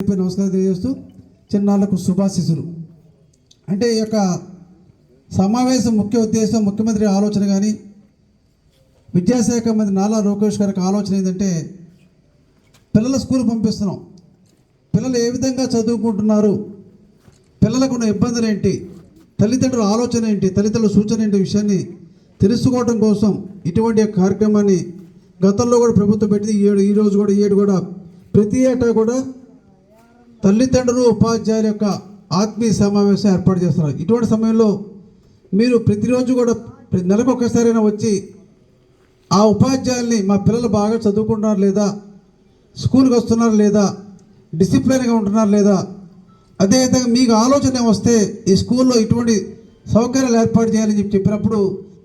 నమస్కారం తెలియజేస్తూ చిన్నాళ్ళకు శుభాశిసులు అంటే ఈ యొక్క సమావేశం ముఖ్య ఉద్దేశం ముఖ్యమంత్రి ఆలోచన కానీ విద్యాశాఖ మంత్రి నాలా లోకేష్ గారికి ఆలోచన ఏంటంటే పిల్లల స్కూల్ పంపిస్తున్నాం. పిల్లలు ఏ విధంగా చదువుకుంటున్నారు? పిల్లలకు ఉన్న ఇబ్బందులు ఏంటి? తల్లిదండ్రుల ఆలోచన ఏంటి? తల్లిదండ్రుల సూచన ఏంటి? విషయాన్ని తెలుసుకోవడం కోసం ఇటువంటి కార్యక్రమాన్ని గతంలో కూడా ప్రభుత్వం పెట్టింది. ఈ ఏడు ఈ రోజు కూడా ఈ ఏడు కూడా ప్రతి ఏటా కూడా తల్లిదండ్రులు ఉపాధ్యాయుల యొక్క ఆత్మీయ సమావేశం ఏర్పాటు చేస్తున్నారు. ఇటువంటి సమయంలో మీరు ప్రతిరోజు కూడా ప్రతి నెలకు ఒక్కసారైనా వచ్చి ఆ ఉపాధ్యాయుల్ని మా పిల్లలు బాగా చదువుకుంటున్నారు లేదా స్కూల్కి వస్తున్నారు లేదా డిసిప్లిన్గా ఉంటున్నారు లేదా అదేవిధంగా మీకు ఆలోచన వస్తే ఈ స్కూల్లో ఇటువంటి సౌకర్యాలు ఏర్పాటు చేయాలని చెప్పి చెప్పినప్పుడు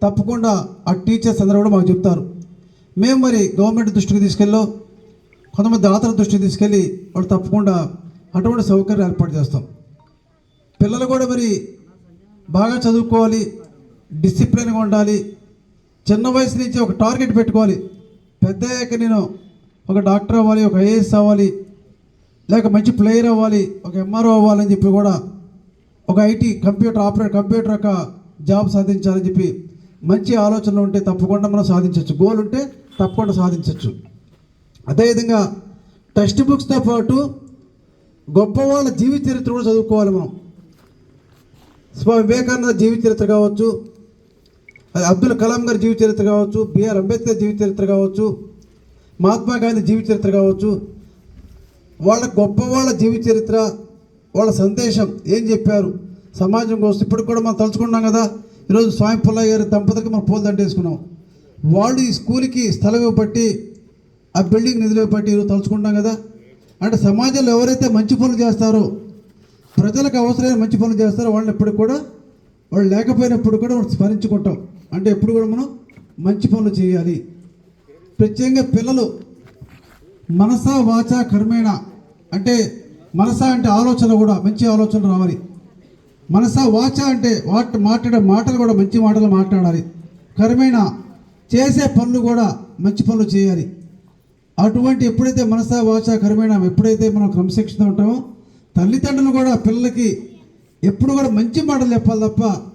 తప్పకుండా ఆ టీచర్స్ అందరూ కూడా మాకు చెప్తారు. మేము మరి గవర్నమెంట్ దృష్టికి తీసుకెళ్ళో కొంతమంది దాతల దృష్టికి తీసుకెళ్ళి వాళ్ళు తప్పకుండా అటువంటి సౌకర్యం ఏర్పాటు చేస్తాం. పిల్లలు కూడా మరి బాగా చదువుకోవాలి డిసిప్లిన్గా ఉండాలి చిన్న వయసు నుంచి ఒక టార్గెట్ పెట్టుకోవాలి. పెద్ద అయ్యాక నేను ఒక డాక్టర్ అవ్వాలి ఒక ఐఏఎస్ అవ్వాలి లేక మంచి ప్లేయర్ అవ్వాలి ఒక ఎంఆర్ఓ అవ్వాలని చెప్పి కూడా ఒక ఐటీ కంప్యూటర్ ఆపరేటర్ కంప్యూటర్ యొక్క జాబ్ సాధించాలని చెప్పి మంచి ఆలోచనలు ఉంటే తప్పకుండా మనం సాధించవచ్చు. గోల్ ఉంటే తప్పకుండా సాధించవచ్చు. అదేవిధంగా టెక్స్ట్ బుక్స్తో పాటు గొప్పవాళ్ళ జీవిత చరిత్ర కూడా చదువుకోవాలి మనం. స్వామి వివేకానంద జీవిత చరిత్ర కావచ్చు అది అబ్దుల్ కలాం గారి జీవిత చరిత్ర కావచ్చు బిఆర్ అంబేద్కర్ జీవిత చరిత్ర కావచ్చు మహాత్మా గాంధీ జీవిత చరిత్ర కావచ్చు. వాళ్ళ గొప్ప వాళ్ళ జీవిత చరిత్ర వాళ్ళ సందేశం ఏం చెప్పారు? సమాజం కోసం ఇప్పుడు కూడా మనం తలుచుకున్నాం కదా. ఈరోజు స్వామి పుల్లయ్య గారి దంపతులకి మనం పూలు దండేసుకున్నాం వాళ్ళు ఈ స్కూల్కి స్థలం ఇవ్వబట్టి ఆ బిల్డింగ్ నిధులు ఇవ్వబట్టి ఈరోజు తలుచుకుంటాం కదా. అంటే సమాజంలో ఎవరైతే మంచి పనులు చేస్తారో ప్రజలకు అవసరమైన మంచి పనులు చేస్తారో వాళ్ళని ఎప్పుడు కూడా వాళ్ళు లేకపోయినప్పుడు కూడా మనం స్మరించుకుంటాం. అంటే ఎప్పుడు కూడా మనం మంచి పనులు చేయాలి. ప్రత్యేకంగా పిల్లలు మనస వాచ కర్మేణ. అంటే మనస అంటే ఆలోచన కూడా మంచి ఆలోచన రావాలి. మనస వాచ అంటే వాట్ మాట్లాడే మాటలు కూడా మంచి మాటలు మాట్లాడాలి. కర్మేణ చేసే పనులు కూడా మంచి పనులు చేయాలి. అటువంటి ఎప్పుడైతే మనస వాచాకరమైన ఎప్పుడైతే మనం క్రమశిక్షణ ఉంటామో తల్లిదండ్రులు కూడా పిల్లలకి ఎప్పుడు కూడా మంచి మాటలు చెప్పాలి తప్ప